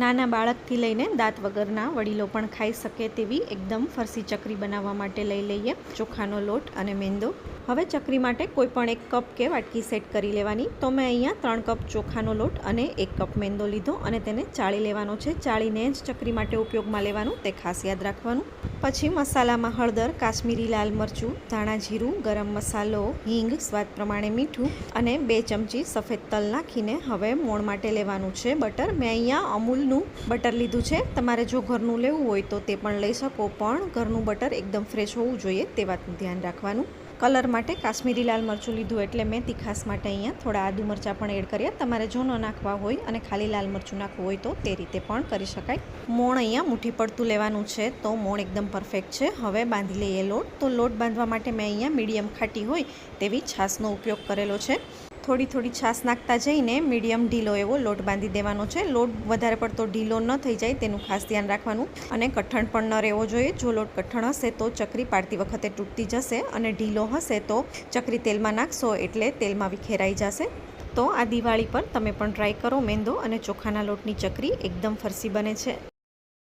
નાના બાળકથી લઈને દાંત વગરના વડીલો પણ ખાઈ શકે તેવી એકદમ ફરસી ચકરી બનાવવા માટે લઈ લઈએ. ચોખાનો લોટ અને મેંદો. હવે ચકરી માટે કોઈ પણ એક કપ કે વાટકી સેટ કરી લેવાની. તો મેં અહીંયા ત્રણ કપ ચોખાનો લોટ અને એક કપ મેંદો લીધો અને તેને ચાળી લેવાનો છે. ચાળીને જ ચકરી માટે ઉપયોગમાં લેવાનું. તે ખાસ યાદ રાખવાનું. પછી મસાલામાં હળદર, કાશ્મીરી લાલ મરચું, ધાણા જીરું, ગરમ મસાલો, હિંગ, સ્વાદ પ્રમાણે મીઠું અને બે ચમચી સફેદ તલ નાખીને હવે મોણ માટે લેવાનું છે બટર. મેં અહીંયા અમૂલનું બટર લીધું છે. તમારે જો ઘરનું લેવું હોય તો તે પણ લઈ શકો, પણ ઘરનું બટર એકદમ ફ્રેશ હોવું જોઈએ, તે વાતનું ધ્યાન રાખવાનું. કલર માટે કાશ્મીરી લાલ મરચું લીધું એટલે મેં તીખાસ માટે અહીંયા થોડા આદુ મરચાં પણ એડ કર્યા. તમારે જો ન નાખવા હોય અને ખાલી લાલ મરચું નાખવું હોય તો તે રીતે પણ કરી શકાય. મોણ અહીંયા મુઠ્ઠી પડતું લેવાનું છે તો મોણ એકદમ પરફેક્ટ છે. હવે બાંધી લઈએ લોટ. તો લોટ બાંધવા માટે મેં અહીંયા મીડિયમ ખાટી હોય તેવી છાશનો ઉપયોગ કરેલો છે. થોડી થોડી છાશ નાખતા જઈને મીડિયમ ઢીલો એવો લોટ બાંધી દેવાનો છે. લોટ વધારે પડતો ઢીલો ન થઈ જાય તેનું ખાસ ધ્યાન રાખવાનું અને કઠણ પણ ન રહેવો જોઈએ. જો લોટ કઠણ હશે તો ચકરી પાડતી વખતે તૂટતી જશે અને ઢીલો હશે તો ચકરી તેલમાં નાખશો એટલે તેલમાં વિખેરાઈ જશે. તો આ દિવાળી પર તમે પણ ટ્રાય કરો મેંદો અને ચોખાના લોટની ચકરી એકદમ ફરસી બને છે.